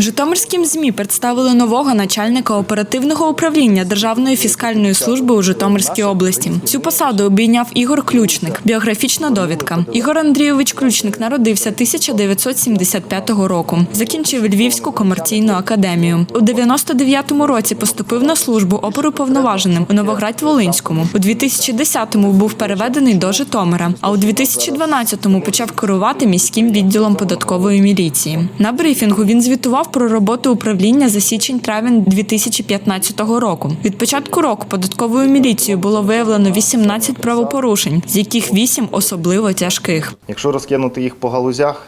Житомирським ЗМІ представили нового начальника оперативного управління Державної фіскальної служби у Житомирській області. Цю посаду обійняв Ігор Ключник. Біографічна довідка. Ігор Андрійович Ключник народився 1975 року. Закінчив Львівську комерційну академію. У 99-му році поступив на службу оперуповноваженим у Новоград-Волинському. У 2010-му був переведений до Житомира, а у 2012-му почав керувати міським відділом податкової міліції. На брифінгу він звітував про роботу управління за січень-травень 2015 року. Від початку року податковою міліцією було виявлено 18 правопорушень, з яких 8 особливо тяжких. Якщо розкинути їх по галузях,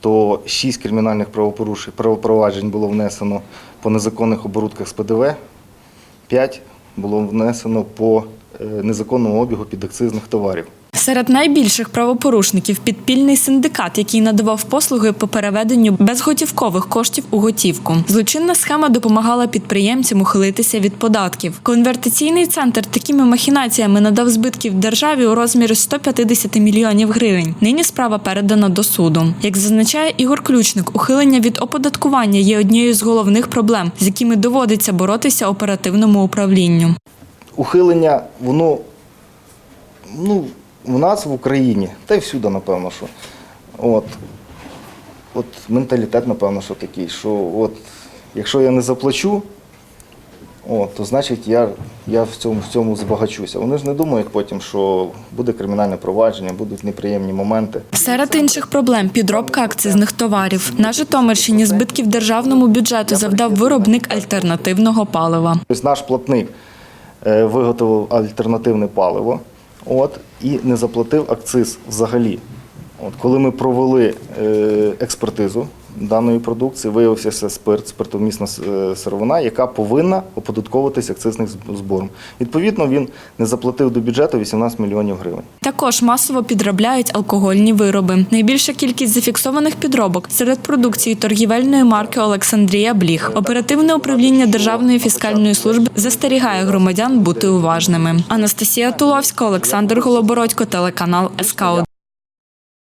то 6 кримінальних правопорушень правопроваджень було внесено по незаконних оборудках з ПДВ, 5 було внесено по е, незаконному обігу підакцизних товарів. Серед найбільших правопорушників підпільний синдикат, який надавав послуги по переведенню безготівкових коштів у готівку. Злочинна схема допомагала підприємцям ухилитися від податків. Конвертаційний центр такими махінаціями надав збитків державі у розмірі 150 мільйонів гривень. Нині справа передана до суду. Як зазначає Ігор Ключник, ухилення від оподаткування є однією з головних проблем, з якими доводиться боротися оперативному управлінню. Ухилення, воно ну, в нас в Україні, та й всюди, напевно, що. От, от менталітет, напевно, що такий, що от, якщо я не заплачу, от, то значить я, я в, цьому, в цьому збагачуся. Вони ж не думають потім, що буде кримінальне провадження, будуть неприємні моменти. Серед інших проблем підробка акцизних товарів. На Житомирщині збитків державному бюджету завдав виробник альтернативного палива. Тобто наш платник е, виготовив альтернативне паливо от, і не заплатив акциз взагалі. От, коли ми провели е, експертизу даної продукції, виявився спирт, спиртомісна е, сировина, яка повинна оподатковуватись акцизним збором. Відповідно, він не заплатив до бюджету 18 мільйонів гривень. Також масово підробляють алкогольні вироби. Найбільша кількість зафіксованих підробок серед продукції торгівельної марки Олександрія Бліх. Оперативне управління Державної фіскальної служби застерігає громадян бути уважними. Анастасія Туловська, Олександр Голобородько, телеканал СК